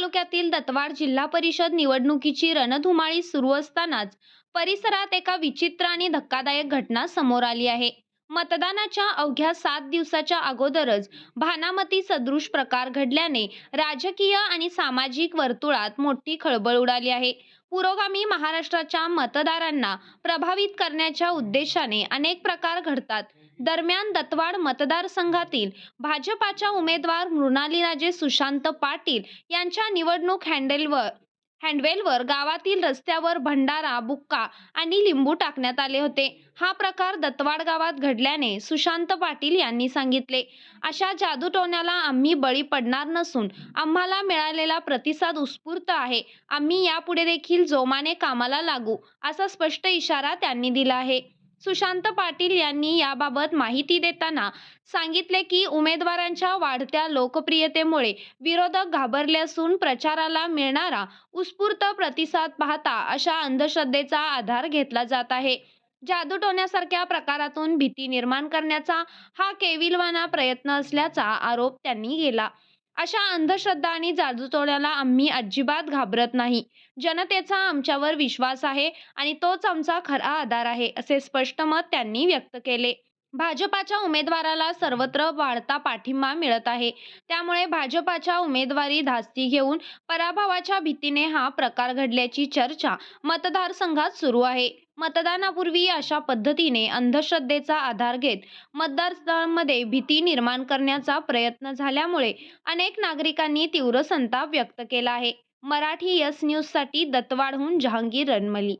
तालुक्यातील दत्तवाड जिल्हा परिषद निवडणुकीची रणधुमाळी सुरू असतानाच परिसरात एका विचित्र आणि धक्कादायक घटना समोर आली आहे. मतदानाच्या अवघ्या सात दिवसाच्या अगोदरच भानामती सदृश प्रकार घडल्याने राजकीय आणि सामाजिक वर्तुळात मोठी खळबळ उडाली आहे. पुरोगामी महाराष्ट्राच्या मतदारांना प्रभावित करण्याच्या उद्देशाने अनेक प्रकार घडतात. दरम्यान दत्तवाड मतदारसंघातील भाजपाच्या उमेदवार मृणालीराजे सुशांत पाटील यांच्या निवडणूक हँडेलवर हँडवेलवर गावातील रस्त्यावर भंडारा बुक्का आणि लिंबू टाकण्यात आले होते. हा प्रकार दत्तवाड गावात घडल्याने सुशांत पाटील यांनी सांगितले. अशा जादूटोण्याला आम्ही बळी पडणार नसून आम्हाला मिळालेला प्रतिसाद उत्स्फूर्त आहे. आम्ही यापुढे देखील जोमाने कामाला लागू असा स्पष्ट इशारा त्यांनी दिला आहे. सुशांत पाटील यांनी याबाबत माहिती देताना सांगितले की उमेदवारांच्या वाढत्या लोकप्रियतेमुळे विरोधक घाबरले असून प्रचाराला मिळणारा उत्स्फूर्त प्रतिसाद पाहता अशा अंधश्रद्धेचा आधार घेतला जात आहे. जादूटोण्यासारख्या प्रकारातून भीती निर्माण करण्याचा हा केविलवाना प्रयत्न असल्याचा आरोप त्यांनी केला. अशा अंधश्रद्धा आणि जादूटोण्याला आम्ही अजिबात घाबरत नाही. जनतेचा आमच्यावर विश्वास आहे आणि तोच आमचा खरा आधार आहे असे स्पष्ट मत त्यांनी व्यक्त केले. भाजपाच्या उमेदवाराला सर्वत्र वाढता पाठिंबा मिळत आहे. त्यामुळे भाजपाच्या उमेदवारी धास्ती घेऊन पराभवाच्या भीतीने हा प्रकार घडल्याची चर्चा मतदारसंघात सुरू आहे. मतदानापूर्वी अशा पद्धतीने अंधश्रद्धेचा आधार घेत मतदारांमध्ये भीती निर्माण करण्याचा प्रयत्न झाल्यामुळे अनेक नागरिकांनी तीव्र संताप व्यक्त केला आहे. मराठी यस न्यूजसाठी दत्तवाडहून जहांगीर रणमली